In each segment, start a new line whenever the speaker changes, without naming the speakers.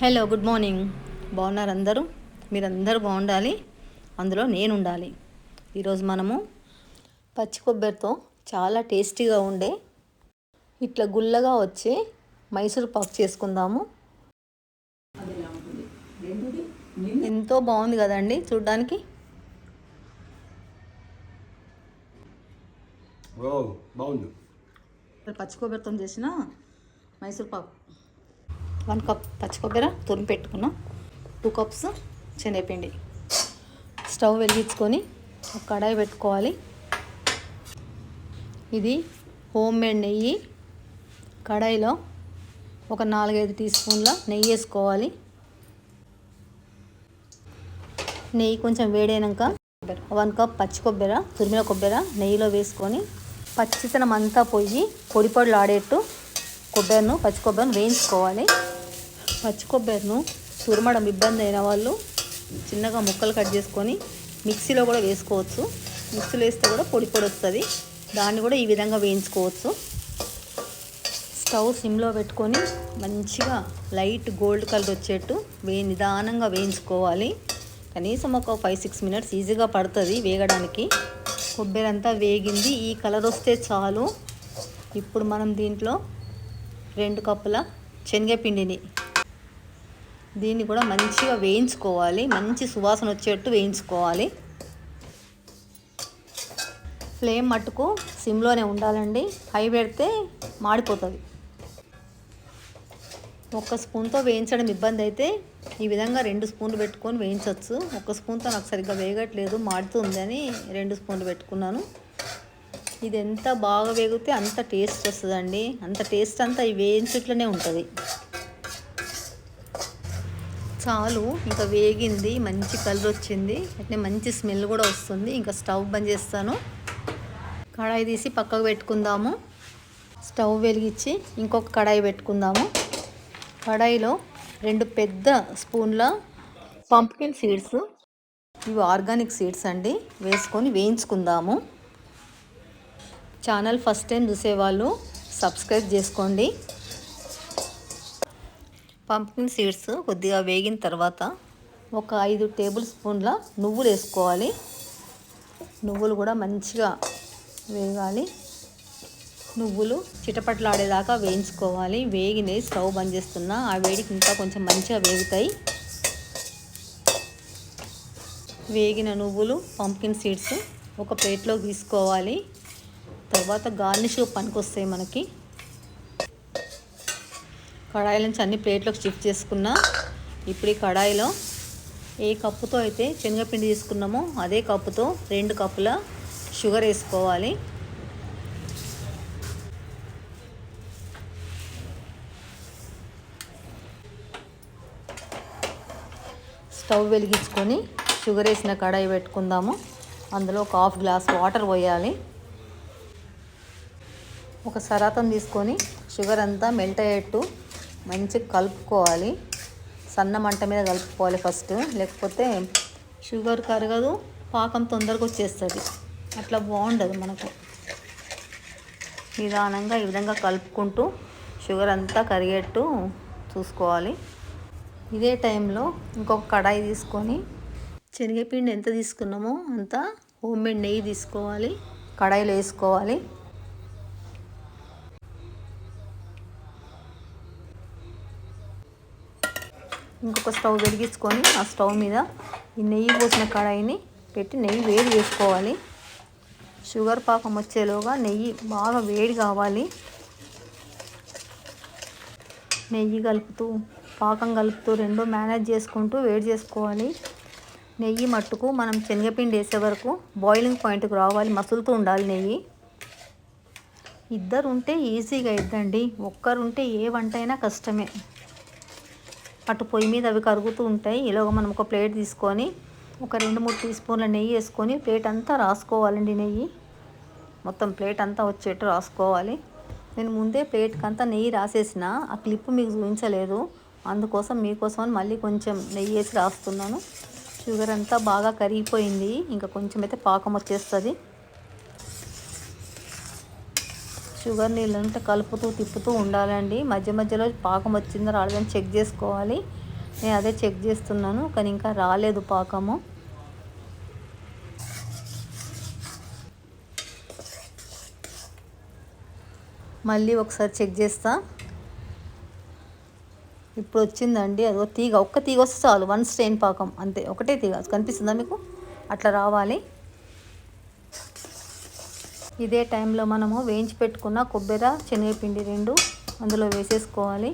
Hello good morning. బాగున్నారు అందరూ? మీరందరూ బాగుండాలి? అందులో నేను ఉండాలి ఈరోజు మనము పచ్చి కొబ్బరితో చాలా టేస్టీగా ఉండే ఇట్లా గుల్లగా వచ్చే మైసూర్ పాక్ చేసుకుందాము. ఎంతో బాగుంది కదండి చూడ్డానికి?
బాగుంది.
పచ్చి కొబ్బరితో చేసిన మైసూర్ పాక్. వన్ కప్ పచ్చి కొబ్బరి తురిమి పెట్టుకున్నాం. టూ కప్స్ శనగపిండి. స్టవ్ వెలిగించుకొని ఒక కడాయి పెట్టుకోవాలి. ఇది హోమ్ మేడ్ నెయ్యి. కడాయిలో ఒక నాలుగైదు టీ స్పూన్ల నెయ్యి వేసుకోవాలి. నెయ్యి కొంచెం వేడైనాక వన్ కప్ పచ్చి కొబ్బరి తురిమిన కొబ్బరి నెయ్యిలో వేసుకొని పచ్చితనం అంతా పోయి పొడి పొడులు ఆడేట్టు కొబ్బరిను పచ్చి కొబ్బరిని వేయించుకోవాలి. పచ్చి కొబ్బరిను తురమడం ఇబ్బంది అయిన వాళ్ళు చిన్నగా ముక్కలు కట్ చేసుకొని మిక్సీలో కూడా వేసుకోవచ్చు. మిక్సీలో వేస్తే కూడా పొడి పొడి వస్తుంది. దాన్ని కూడా ఈ విధంగా వేయించుకోవచ్చు. స్టవ్ సిమ్లో పెట్టుకొని మంచిగా లైట్ గోల్డ్ కలర్ వచ్చేట్టు వే నిదానంగా వేయించుకోవాలి. కనీసం ఒక ఫైవ్ సిక్స్ మినిట్స్ ఈజీగా పడుతుంది వేగడానికి. కొబ్బరి అంతా వేగింది. ఈ కలర్ వస్తే చాలు. ఇప్పుడు మనం దీంట్లో రెండు కప్పుల శనగపిండిని దీన్ని కూడా మంచిగా వేయించుకోవాలి. మంచి సువాసన వచ్చేట్టు వేయించుకోవాలి. ఫ్లేమ్ మట్టుకు సిమ్లోనే ఉండాలండి. హై పెడితే మాడిపోతుంది. ఒక్క స్పూన్తో వేయించడం ఇబ్బంది అయితే ఈ విధంగా రెండు స్పూన్లు పెట్టుకొని వేయించవచ్చు ఒక్క స్పూన్తో నాకు సరిగ్గా వేగట్లేదు మాడుతుంది అని రెండు స్పూన్లు పెట్టుకున్నాను. ఇది ఎంత బాగా వేగితే అంత టేస్ట్ వస్తుందండి. అంత టేస్ట్ అంతా ఈ వేయించట్లోనే ఉంటుంది. చాలు ఇంకా వేగింది మంచి కలర్ వచ్చింది. అట్లే మంచి స్మెల్ కూడా వస్తుంది. ఇంకా స్టవ్ బంద్ చేస్తాను. కడాయి తీసి పక్కకు పెట్టుకుందాము. స్టవ్ వెలిగించి ఇంకొక కడాయి పెట్టుకుందాము. కడాయిలో రెండు పెద్ద స్పూన్ల పంప్కిన్ సీడ్స్ ఇవి ఆర్గానిక్ సీడ్స్ అండి. వేసుకొని వేయించుకుందాము. ఛానల్ ఫస్ట్ టైం చూసేవాళ్ళు సబ్స్క్రైబ్ చేసుకోండి. పంప్కిన్ సీడ్స్ కొద్దిగా వేగిన తర్వాత ఒక ఐదు టేబుల్ స్పూన్ల నువ్వులు వేసుకోవాలి. నువ్వులు కూడా మంచిగా వేగాలి. నువ్వులు చిటపట్లాడేదాకా వేయించుకోవాలి. వేగినాయి స్టవ్ బంద్ చేస్తున్నా. ఆ వేడికి ఇంకా కొంచెం మంచిగా వేగుతాయి. వేగిన నువ్వులు పంప్కిన్ సీడ్స్ ఒక ప్లేట్లో తీసుకోవాలి. తర్వాత గార్నిష్ పనికొస్తాయి మనకి. కడాయి నుంచి అన్ని ప్లేట్లోకి షిఫ్ట్ చేసుకున్నా. ఇప్పుడు ఈ కడాయిలో ఏ కప్పుతో అయితే శనగపిండి తీసుకున్నామో అదే కప్పుతో రెండు కప్పుల షుగర్ వేసుకోవాలి. స్టవ్ వెలిగించుకొని షుగర్ వేసిన కడాయి పెట్టుకుందాము. అందులో ఒక హాఫ్ గ్లాస్ వాటర్ పోయాలి. ఒక సరాతం తీసుకొని షుగర్ అంతా మెల్ట్ అయ్యేట్టు మంచిగా కలుపుకోవాలి. సన్న మంట మీద కలుపుకోవాలి ఫస్ట్. లేకపోతే షుగర్ కరగదు పాకం తొందరగా వచ్చేస్తుంది. అట్లా బాగుండదు మనకు. నిదానంగా ఈ విధంగా కలుపుకుంటూ షుగర్ అంతా కరిగేట్టు చూసుకోవాలి. ఇదే టైంలో ఇంకొక కడాయి తీసుకొని శనగపిండి ఎంత తీసుకున్నామో అంత హోమ్ మేడ్ నెయ్యి తీసుకోవాలి. కడాయిలో వేసుకోవాలి. ఇంకొక స్టవ్ వెలిగించుకొని ఆ స్టవ్ మీద ఈ నెయ్యి పోసిన కడాయిని పెట్టి నెయ్యి వేడి చేసుకోవాలి. షుగర్ పాకం వచ్చేలోగా నెయ్యి బాగా వేడి కావాలి. నెయ్యి కలుపుతూ పాకం కలుపుతూ రెండు మేనేజ్ చేసుకుంటూ వేడి చేసుకోవాలి. నెయ్యి మట్టుకు మనం శనగపిండి వేసే వరకు బాయిలింగ్ పాయింట్కి రావాలి మసులుతూ ఉండాలి నెయ్యి. ఇద్దరు ఉంటే ఈజీగా ఇద్దండి ఒక్కరుంటే ఏ వంట అయినా కష్టమే. అటు పొయ్యి మీద అవి కరుగుతూ ఉంటాయి. ఇలాగ మనం ఒక ప్లేట్ తీసుకొని ఒక రెండు మూడు టీ స్పూన్ల నెయ్యి వేసుకొని ప్లేట్ అంతా రాసుకోవాలండి నెయ్యి. మొత్తం ప్లేట్ అంతా వచ్చేట్టు రాసుకోవాలి. నేను ముందే ప్లేట్కి అంతా నెయ్యి రాసేసిన. ఆ క్లిప్ మీకు చూపించలేదు. అందుకోసం మీకోసం అని మళ్ళీ కొంచెం నెయ్యి వేసి రాస్తున్నాను. షుగర్ అంతా బాగా కరిగిపోయింది. ఇంకా కొంచెం అయితే పాకం వచ్చేస్తుంది. షుగర్ నీళ్ళంతా కలుపుతూ తిప్పుతూ ఉండాలండి. మధ్య మధ్యలో పాకం వచ్చిందో రాలేదని చెక్ చేసుకోవాలి. నేను అదే చెక్ చేస్తున్నాను కానీ ఇంకా రాలేదు పాకము. మళ్ళీ ఒకసారి చెక్ చేస్తా. ఇప్పుడు వచ్చిందండి అదో తీగ ఒక్క తీగ వస్తే చాలు వన్ స్టెయిన్ పాకం అంతే ఒకటే తీగ కనిపిస్తుందా మీకు? అట్లా రావాలి. ఇదే టైంలో మనము వేయించి పెట్టుకున్న కొబ్బరి శనగపిండి రెండు అందులో వేసేసుకోవాలి.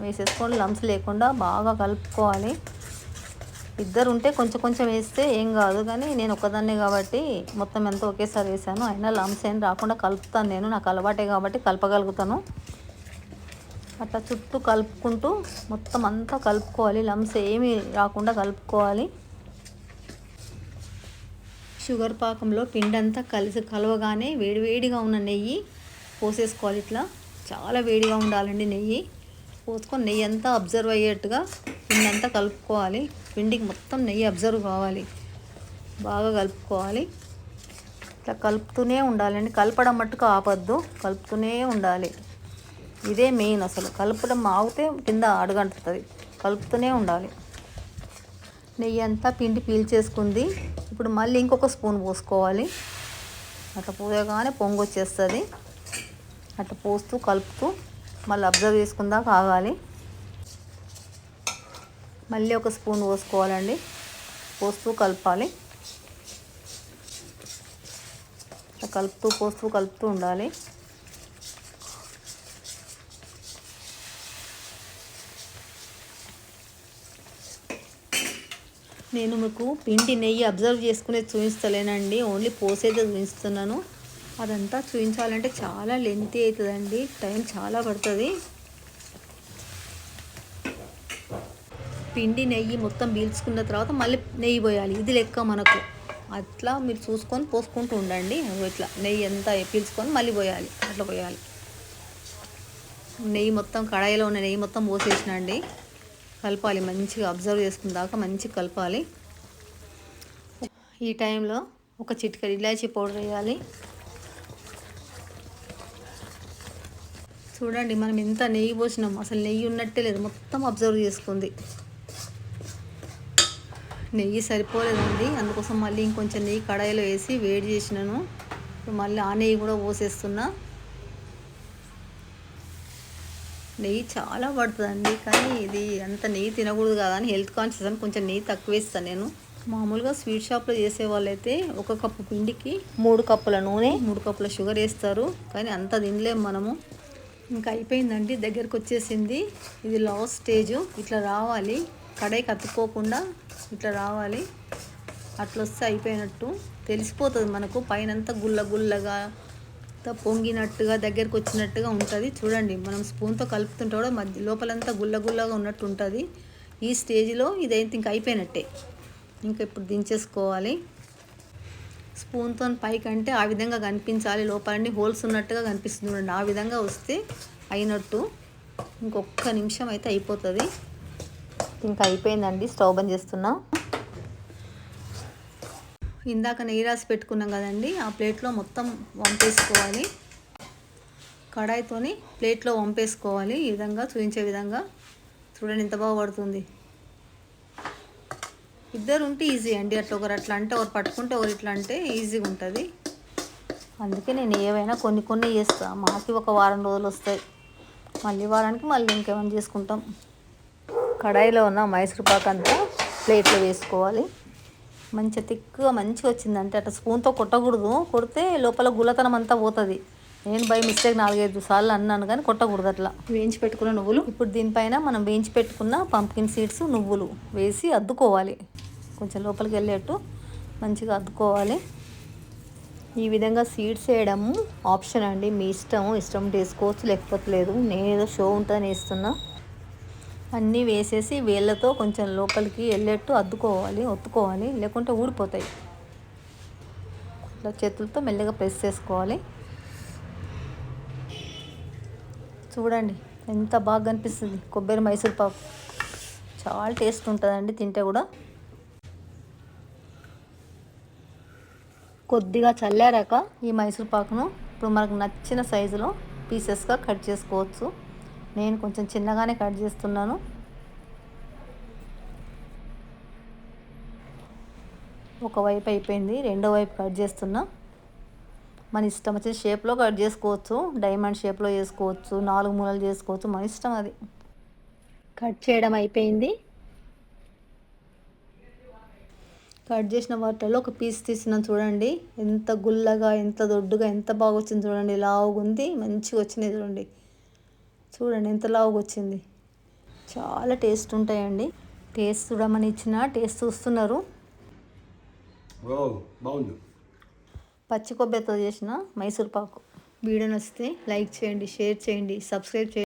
వేసేసుకొని లంప్స్ లేకుండా బాగా కలుపుకోవాలి. ఇద్దరు ఉంటే కొంచెం కొంచెం వేస్తే ఏం కాదు కానీ నేను ఒకదాన్నే కాబట్టి మొత్తం ఎంత ఒకేసారి వేసాను అయినా లంప్స్ ఏం రాకుండా కలుపుతాను నేను. నాకు అలవాటే కాబట్టి కలపగలుగుతాను. అట్లా చుట్టూ కలుపుకుంటూ మొత్తం అంతా కలుపుకోవాలి. లంప్స్ ఏమి రాకుండా కలుపుకోవాలి. షుగర్ పాకంలో పిండి అంతా కలిసి కలవగానే వేడివేడిగా ఉన్న నెయ్యి పోసేసుకోవాలి ఇట్లా. చాలా వేడిగా ఉండాలండి నెయ్యి. పోసుకొని నెయ్యి అంతా అబ్జర్వ్ అయ్యేట్టుగా పిండి అంతా కలుపుకోవాలి. పిండికి మొత్తం నెయ్యి అబ్జర్వ్ కావాలి. బాగా కలుపుకోవాలి. ఇట్లా కలుపుతూనే ఉండాలండి. కలపడం మట్టుకు ఆపద్దు. కలుపుతూనే ఉండాలి. ఇదే మెయిన్ అసలు. కలపడం ఆగితే కింద అడుగంటుతుంది. కలుపుతూనే ఉండాలి. నెయ్యి అంతా పిండి పీల్చేసుకుంది. ఇప్పుడు మళ్ళీ ఇంకొక స్పూన్ పోసుకోవాలి. అట్లా పోయగానే పొంగు వచ్చేస్తుంది. అట్లా పోస్తూ కలుపుతూ మళ్ళీ అబ్జర్వ్ చేసుకుందాక ఆగాలి. మళ్ళీ ఒక స్పూన్ పోసుకోవాలండి. పోస్తూ కలపాలి. కలుపుతూ పోస్తూ కలుపుతూ ఉండాలి. నేను మీకు పిండి నెయ్యి అబ్జర్వ్ చేసుకునేది చూపిస్తలేనండి. ఓన్లీ పోసేది చూపిస్తున్నాను. అదంతా చూపించాలంటే చాలా లెంతీ అవుతుందండి. టైం చాలా పడుతుంది. పిండి నెయ్యి మొత్తం పీల్చుకున్న తర్వాత మళ్ళీ నెయ్యి పోయాలి. ఇది లెక్క మనకు. అట్లా మీరు చూసుకొని పోసుకుంటూ ఉండండి. ఇట్లా నెయ్యి ఎంత పీల్చుకొని మళ్ళీ పోయాలి. అట్లా పోయాలి. నెయ్యి మొత్తం కడాయిలో ఉన్న నెయ్యి మొత్తం పోసేసినండి. కలపాలి మంచిగా అబ్జర్వ్ చేసుకున్న దాకా మంచిగా కలపాలి. ఈ టైంలో ఒక చిటికెడు ఇలాచీ పౌడర్ వేయాలి. చూడండి మనం ఎంత నెయ్యి పోసినాం అసలు నెయ్యి ఉన్నట్టే లేదు మొత్తం అబ్జర్వ్ చేసుకుంది. నెయ్యి సరిపోలేదండి అందుకోసం మళ్ళీ ఇంకొంచెం నెయ్యి కడాయిలో వేసి వేడి చేసినాను. మళ్ళీ ఆ నెయ్యి కూడా పోసేస్తున్నా. నెయ్యి చాలా పడుతుందండి కానీ ఇది అంత నెయ్యి తినకూడదు కదా అని హెల్త్ కాన్షియస్ అని కొంచెం నెయ్యి తక్కువ వేస్తాను నేను. మామూలుగా స్వీట్ షాప్లో చేసే వాళ్ళైతే ఒక కప్పు పిండికి మూడు కప్పుల నూనె మూడు కప్పుల షుగర్ వేస్తారు కానీ అంత తినలేము మనము. ఇంకా అయిపోయిందండి దగ్గరకు వచ్చేసింది. ఇది లాస్ట్ స్టేజ్ ఇట్లా రావాలి. కడాయికి అతుక్కోకుండా ఇట్లా రావాలి. అట్లా వస్తే అయిపోయినట్టు. తెలిసిపోతుంది మనకు పైనంతా గుల్ల గుల్లగా పొంగినట్టుగా దగ్గరకు వచ్చినట్టుగా ఉంటుంది. చూడండి మనం స్పూన్తో కలుపుతుంటే కూడా మధ్య లోపలంతా గుల్ల గుల్లగా ఉన్నట్టు ఉంటుంది. ఈ స్టేజ్లో ఇదైతే ఇంక అయిపోయినట్టే. ఇంకా ఇప్పుడు దించేసుకోవాలి. స్పూన్తో పైకి అంటే ఆ విధంగా కనిపించాలి. లోపలన్నీ హోల్స్ ఉన్నట్టుగా కనిపిస్తుంది చూడండి. ఆ విధంగా వస్తే అయినట్టు ఇంకొక నిమిషం అయితే అయిపోతుంది. ఇంకా అయిపోయిందండి. స్టవ్ బంద్ చేస్తున్నా. ఇందాక నెయ్యి రాసి పెట్టుకున్నాం కదండి ఆ ప్లేట్లో మొత్తం వంపేసుకోవాలి. కడాయితోని ప్లేట్లో వంపేసుకోవాలి ఈ విధంగా చూపించే విధంగా. చూడండి ఎంత బాగా పడుతుంది. ఇద్దరు ఉంటే ఈజీ అండి అట్లా ఒకరు అట్లా అంటే ఒకరు పట్టుకుంటే ఒకరు ఇట్లా అంటే ఈజీగా ఉంటుంది. అందుకే నేను ఏవైనా కొన్ని కొన్ని చేస్తాను మాకి ఒక వారం రోజులు వస్తాయి. మళ్ళీ వారానికి మళ్ళీ ఇంకేమైనా చేసుకుంటాం. కడాయిలో ఉన్న మైసూర్ పాక్ అంతా ప్లేట్లో వేసుకోవాలి. మంచిగా తిక్కుగా మంచిగా వచ్చిందంటే అట్లా స్పూన్తో కొట్టకూడదు. కొడితే లోపల గుల్లతనం అంతా పోతుంది. నేను బై మిస్టేక్ నాలుగైదు సార్లు అన్నాను కానీ కొట్టకూడదు అట్లా. వేయించి పెట్టుకున్న నువ్వులు? ఇప్పుడు దీనిపైన మనం వేయించి పెట్టుకున్న పంప్కిన్ సీడ్స్ నువ్వులు వేసి అద్దుకోవాలి. కొంచెం లోపలికి వెళ్ళేట్టు మంచిగా అద్దుకోవాలి. ఈ విధంగా సీడ్స్ వేయడము ఆప్షన్ అండి. మీ ఇష్టము ఇష్టం వేసుకోవచ్చు లేకపోతే లేదు. నేను ఏదో షో ఉంటుందని వేస్తున్నా అన్నీ వేసేసి వేళ్ళతో కొంచెం లోపలికి వెళ్ళేట్టు అద్దుకోవాలి ఒత్తుకోవాలి లేకుంటే ఊడిపోతాయి. ఇట్లా చేతులతో మెల్లగా ప్రెస్ చేసుకోవాలి. చూడండి ఎంత బాగా కనిపిస్తుంది. కొబ్బరి మైసూర్ పాకు. చాలా టేస్ట్ ఉంటుందండి తింటే కూడా. కొద్దిగా చల్లారాక ఈ మైసూర్ పాకును ఇప్పుడు మనకు నచ్చిన సైజులో పీసెస్గా కట్ చేసుకోవచ్చు. నేను కొంచెం చిన్నగానే కట్ చేస్తున్నాను. ఒకవైపు అయిపోయింది రెండో వైపు కట్ చేస్తున్నా. మన ఇష్టం వచ్చిన షేప్లో కట్ చేసుకోవచ్చు డైమండ్ షేప్లో చేసుకోవచ్చు నాలుగు మూలలు చేసుకోవచ్చు మన ఇష్టం అది. కట్ చేయడం అయిపోయింది. కట్ చేసిన వాటిలో ఒక పీస్ తీసినా చూడండి. ఎంత గుల్లగా ఎంత దొడ్డుగా ఎంత బాగా వచ్చింది చూడండి. లావుగా ఉంది మంచిగా వచ్చినాయి చూడండి. చూడండి ఎంత లావుగా వచ్చింది చాలా టేస్ట్ ఉంటాయండి. టేస్ట్ చూడమని ఇచ్చిన టేస్ట్ చూస్తున్నారు.
బాగుంది.
పచ్చి కొబ్బరితో చేసిన మైసూర్ పాకు. వీడియో నచ్చితే లైక్ చేయండి షేర్ చేయండి సబ్స్క్రైబ్ చేయండి.